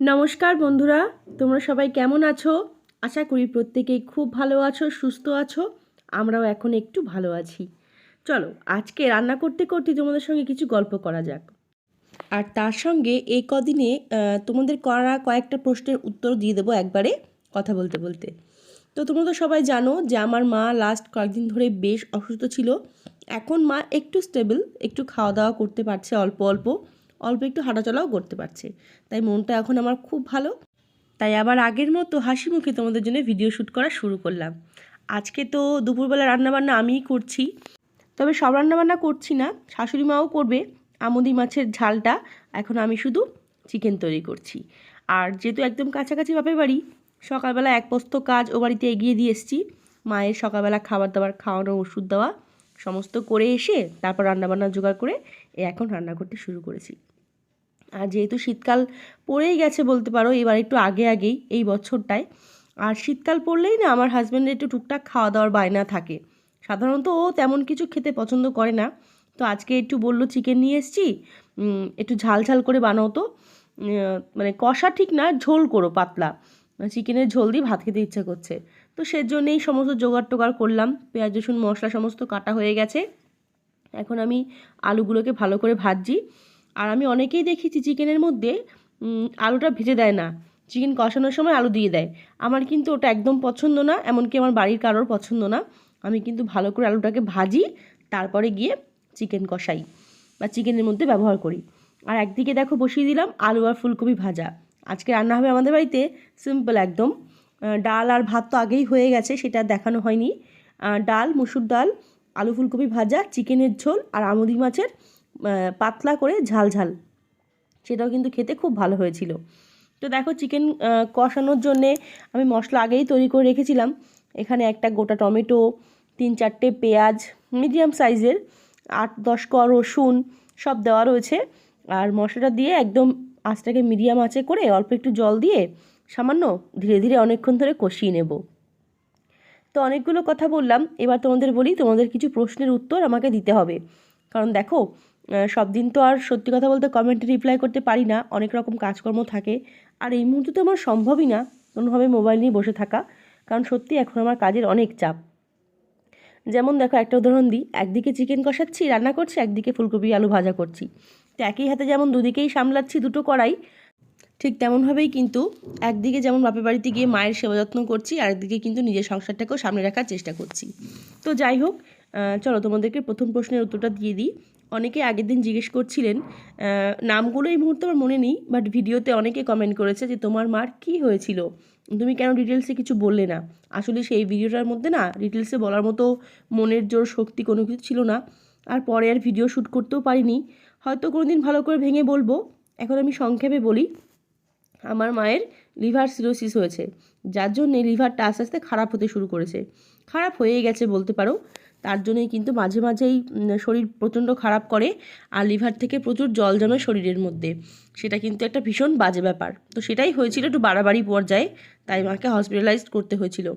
নমস্কার বন্ধুরা, তোমরা সবাই কেমন আছো? আশা করি প্রত্যেকেই খুব ভালো আছো, সুস্থ আছো, আমরাও এখন একটু ভালো আছি। চলো, আজকে রান্না করতে করতে তোমাদের সঙ্গে কিছু গল্প করা যাক। আর তার সঙ্গে এই কদিনে তোমাদের করা কয়েকটা প্রশ্নের উত্তর দিয়ে দেবো একবারে কথা বলতে বলতে। তো তোমরা তো সবাই জানো যে আমার মা লাস্ট কয়েকদিন ধরে বেশ অসুস্থ ছিল। এখন মা একটু স্টেবল একটু খাওয়া দাওয়া করতে পারছে অল্প অল্প। অল্প একটু হাঁটাচলাও করতে পারছে। তাই মনটা এখন আমার খুব ভালো। তাই আবার আগের মতো হাসি মুখে তোমাদের জন্য ভিডিও শ্যুট করা শুরু করলাম। আজকে তো দুপুরবেলা রান্নাবান্না আমিই করছি। তবে সব রান্নাবান্না করছি না, শাশুড়ি মাও করবে আমুদি মাছের ঝালটা। এখন আমি শুধু চিকেন তৈরি করছি। আর যেহেতু একদম কাছাকাছি বাপের বাড়ি, সকালবেলা এক পোস্ত কাজ ও বাড়িতে এগিয়ে দিয়ে এসেছি। মায়ের সকালবেলা খাবার দাবার খাওয়ানো ওষুধ দেওয়া সমস্ত করে এসে তারপর রান্নাবান্না জোগাড় করে এখন রান্না করতে শুরু করেছি। আর যেহেতু শীতকাল পড়েই গেছে বলতে পারো, এবার একটু আগে আগেই এই বছরটায়। আর শীতকাল পড়লেই না আমার হাজব্যান্ডের একটু টুকটাক খাওয়া দাওয়ার বায়না থাকে। সাধারণত ও তেমন কিছু খেতে পছন্দ করে না। তো আজকে একটু বলল চিকেন নিয়ে এসেছি একটু ঝাল ঝাল করে বানাও তো। মানে কষা ঠিক না, ঝোল করো পাতলা। চিকেনের ঝোল দিয়ে ভাত খেতে ইচ্ছা করছে। তো সেজন্যই সমস্ত জোগাড় টোগাড় করলাম। পেঁয়াজ, রসুন, মশলা সমস্ত কাটা হয়ে গেছে। এখন আমি আলুগুলোকে ভালো করে ভাজছি। আর আমি অনেকেই দেখেছি চিকেনের মধ্যে আলুটা ভেজে দেয় না। চিকেন কষানোর সময় আলু দিয়ে দেয়। আমার কিন্তু ওটা একদম পছন্দ না, এমনকি আমার বাড়ির কারোর পছন্দ না। আমি কিন্তু ভালো করে আলুটাকে ভাজি, তারপরে গিয়ে চিকেন কষাই বা চিকেনের মধ্যে ব্যবহার করি। আর একদিকে দেখো বসিয়ে দিলাম আলু আর ফুলকপি ভাজা। আজকে রান্না হবে আমাদের বাড়িতে সিম্পল একদম। ডাল আর ভাত তো আগেই হয়ে গেছে, সেটা দেখানো হয়নি। ডাল, মুসুর ডাল আলু ফুলকপি ভাজা, চিকেনের ঝোল আর আমুদি মাছের পাতলা করে ঝাল ঝাল। সেটাও কিন্তু খেতে খুব ভালো হয়েছিল। তো দেখো চিকেন কষানোর জন্যে আমি মশলা আগেই তৈরি করে রেখেছিলাম। এখানে একটা গোটা টমেটো, তিন চারটে পেঁয়াজ, মিডিয়াম সাইজের আট দশ ক রসুন সব দেওয়া রয়েছে। আর মশলাটা দিয়ে একদম আঁচটাকে মিডিয়াম আঁচে করে অল্প একটু জল দিয়ে সামান্য ধীরে ধীরে অনেকক্ষণ ধরে কষিয়ে নেব। তো অনেকগুলো কথা বললাম, এবার তোমাদের বলি, তোমাদের কিছু প্রশ্নের উত্তর আমাকে দিতে হবে। কারণ দেখো সব দিন তো আর সত্যি কথা বলতে কমেন্টে রিপ্লাই করতে পারি না, অনেক রকম কাজকর্ম থাকে। আর এই মুহূর্তে তো আমার সম্ভবই না কোনোভাবে মোবাইল নিয়ে বসে থাকা, কারণ সত্যি এখন আমার কাজের অনেক চাপ। যেমন দেখো, একটা উদাহরণ দিই, একদিকে চিকেন কষাচ্ছি, রান্না করছি, একদিকে ফুলকপি আলু ভাজা করছি। তো একই হাতে যেমন দুদিকেই সামলাচ্ছি দুটো কড়াই ঠিক তেমনভাবেই কিন্তু একদিকে যেমন বাপের বাড়িতে গিয়ে মায়ের সেবা যত্ন করছি, আরেকদিকে কিন্তু নিজের সংসারটাকেও সামনে রাখার চেষ্টা করছি। তো যাই হোক চলো তোমাদেরকে প্রথম প্রশ্নের উত্তরটা দিয়ে দিই। অনেকে আগের দিন জিজ্ঞেস করছিলেন নামগুলো এই মুহূর্তে আমার মনে নেই বাট ভিডিওতে অনেকে কমেন্ট করেছে যে তোমার মার কী হয়েছিল? তুমি কেন ডিটেলসে কিছু বললে না? আসলে সেই ভিডিওটার মধ্যে না ডিটেলসে বলার মতো মনের জোর শক্তি কোনো কিছু ছিল না। আর পরে আর ভিডিও শ্যুট করতেও পারিনি। হয়তো কোনো দিন ভালো করে ভেঙে বলব। এখন আমি সংক্ষেপে বলি। আমার মায়ের লিভার সিরোসিস হয়েছে, যার জন্যে লিভারটা আস্তে আস্তে খারাপ হতে শুরু করেছে। খারাপ হয়েই গেছে বলতে পারো। তার জন্যই কিন্তু মাঝে মাঝেই শরীর প্রচণ্ড খারাপ করে আর লিভার থেকে প্রচুর জল জমে শরীরের মধ্যে। সেটা কিন্তু একটা ভীষণ বাজে ব্যাপার। তো সেটাই হয়েছিল একটু বাড়াবাড়ি পর্যায়ে, তাই মাকে হসপিটালাইজড করতে হয়েছিল।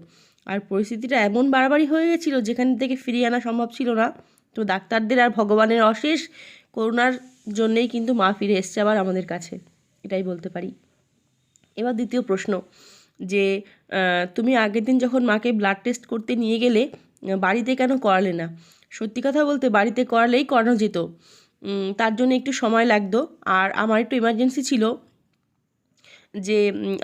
আর পরিস্থিতিটা এমন বাড়াবাড়ি হয়ে গেছিল, যেখান থেকে ফিরিয়ে আনা সম্ভব ছিল না। তো ডাক্তারদের আর ভগবানের অশেষ করুণার জন্যেই কিন্তু মা ফিরে এসছে আবার আমাদের কাছে। এটাই বলতে পারি। এবার দ্বিতীয় প্রশ্ন, যে তুমি আগের দিন যখন মাকে ব্লাড টেস্ট করতে নিয়ে গেলে বাড়িতে কেন করালে না? সত্যি কথা বলতে বাড়িতে করালেই করানো যেত। তার জন্য একটু সময় লাগতো। আর আমার একটু এমার্জেন্সি ছিল যে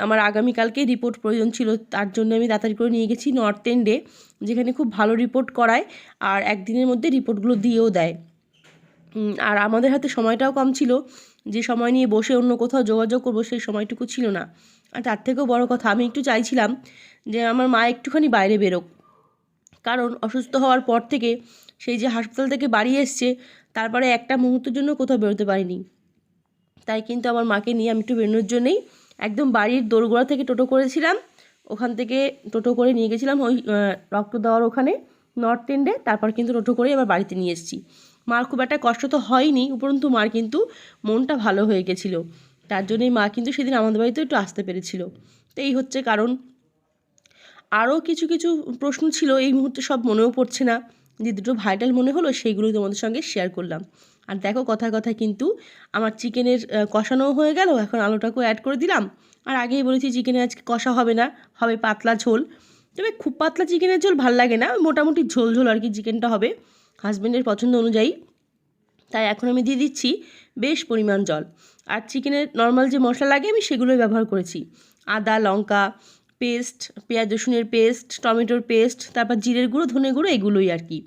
আমার আগামীকালকেই রিপোর্ট প্রয়োজন ছিল। তার জন্য আমি তাড়াতাড়ি করে নিয়ে গেছি নর্থ এন্ডে যেখানে খুব ভালো রিপোর্ট করায়। আর একদিনের মধ্যে রিপোর্টগুলো দিয়েও দেয়। আর আমাদের হাতে সময়টাও কম ছিল। যে সময় নিয়ে বসে অন্য কোথাও যোগাযোগ করব সেই সময়টুকু ছিল না। আর তার থেকেও বড় কথা, আমি একটু চাইছিলাম যে আমার মা একটুখানি বাইরে বেরোক। কারণ অসুস্থ হওয়ার পর থেকে সেই যে হাসপাতাল থেকে বাড়ি এসছে, তারপরে একটা মুহূর্তের জন্য কোথাও বেরোতে পারিনি। তাই কিন্তু আমার মাকে নিয়ে আমি একটু বেরোনোর জন্যেই একদম বাড়ির দোরগোড়া থেকে টোটো করেছিলাম। ওখান থেকে টোটো করে নিয়ে গেছিলাম ওই রক্ত দেওয়ার ওখানে, নর্থ এন্ডে, তারপর কিন্তু টোটো করে এবার বাড়িতে নিয়ে এসেছি। মার খুব একটা কষ্ট তো হয়নি, উপরন্তু মার কিন্তু মনটা ভালো হয়ে গেছিল। তার জন্যই মা কিন্তু সেদিন আমাদের বাড়িতে একটু আসতে পেরেছিল। তো এই হচ্ছে কারণ। আরও কিছু কিছু প্রশ্ন ছিল, এই মুহূর্তে সব মনেও পড়ছে না। যে দুটো ভাইটাল মনে হলো, সেইগুলোই তোমাদের সঙ্গে শেয়ার করলাম। আর দেখো কথায় কথায় কিন্তু আমার চিকেনের কষানোও হয়ে গেল, এখন আলুটাকেও অ্যাড করে দিলাম। আর আগেই বলেছি চিকেনে আজকে কষা হবে না, হবে পাতলা ঝোল। তবে খুব পাতলা চিকেনের ঝোল ভালো লাগে না, মোটামুটি ঝোল ঝোল আর কি চিকেনটা হবে। হাজব্যান্ডের পছন্দ অনুযায়ী। তাই এখন আমি দিয়ে দিচ্ছি বেশ পরিমাণ জল। আর চিকেনের নর্মাল যে মশলা লাগে আমি সেগুলোই ব্যবহার করেছি। আদা, লঙ্কা পেস্ট পেঁয়াজ, রসুনের পেস্ট টমেটোর পেস্ট তারপর জিরের গুঁড়ো, ধনে গুঁড়ো, এগুলোই আর কি।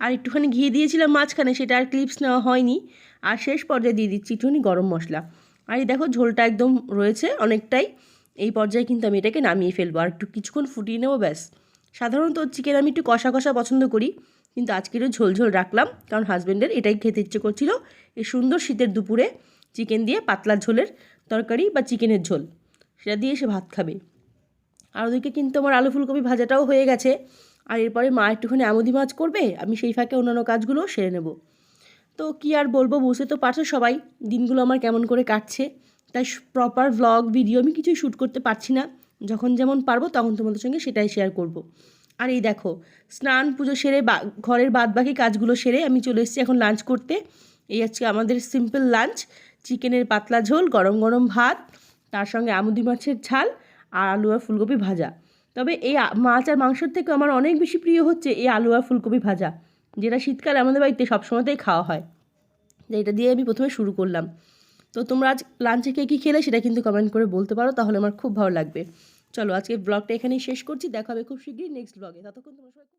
আর একটুখানি ঘি দিয়েছিলাম মাঝখানে, সেটা আর ক্লিপস নেওয়া হয়নি। আর শেষ পর্যায়ে দিয়ে দিচ্ছি একটুখানি গরম মশলা। আর এই দেখো ঝোলটা একদম রয়েছে অনেকটাই। এই পর্যায়ে কিন্তু আমি এটাকে নামিয়ে ফেলব। আর একটু কিছুক্ষণ ফুটিয়ে নেব ব্যাস। সাধারণত চিকেন আমি একটু কষা কষা পছন্দ করি। কিন্তু আজকেরও একটু ঝোল ঝোল রাখলাম, কারণ হাজব্যান্ডের এটাই খেতে ইচ্ছে করছিল। এই সুন্দর শীতের দুপুরে চিকেন দিয়ে পাতলা ঝোলের তরকারি বা চিকেনের ঝোল, সেটা দিয়ে সে ভাত খাবে। আর ওদিকে কিন্তু আমার আলু ফুলকপি ভাজাটাও হয়ে গেছে। আর এরপরে মা একটুখানি আমুদি মাছ করবে, আমি সেই ফাঁকে অন্যান্য কাজগুলোও সেরে নেব। তো কি আর বলব বুঝতে তো পারছ সবাই, দিনগুলো আমার কেমন করে কাটছে। তাই প্রপার ভ্লগ ভিডিও আমি কিছুই শ্যুট করতে পারছি না। যখন যেমন পারব তখন তোমাদের সঙ্গে সেটাই শেয়ার করব। আর এই দেখো, স্নান পুজো সেরে ঘরের বাদ বাকি কাজগুলো সেরে আমি চলে এসেছি এখন লাঞ্চ করতে। এই আজকে আমাদের সিম্পল লাঞ্চ চিকেনের পাতলা ঝোল, গরম গরম ভাত, তার সঙ্গে আমুদি মাছের ঝাল আর আলু আর ফুলকপি ভাজা। তবে এই মাছ আর মাংসের থেকে আমার অনেক বেশি প্রিয় হচ্ছে এই আলু আর ফুলকপি ভাজা, যেটা শীতকালে আমাদের বাড়িতে সবসময়তেই খাওয়া হয়। এটা দিয়ে আমি প্রথমে শুরু করলাম। তো তোমরা আজ লাঞ্চে কে কী খেলে সেটা কিন্তু কমেন্ট করে বলতে পারো, তাহলে আমার খুব ভালো লাগবে। চলো আজকে ব্লগটা এখানেই শেষ করছি, দেখা হবে খুব শীঘ্রই নেক্সট ব্লগে ততক্ষণ তোমরা সবাই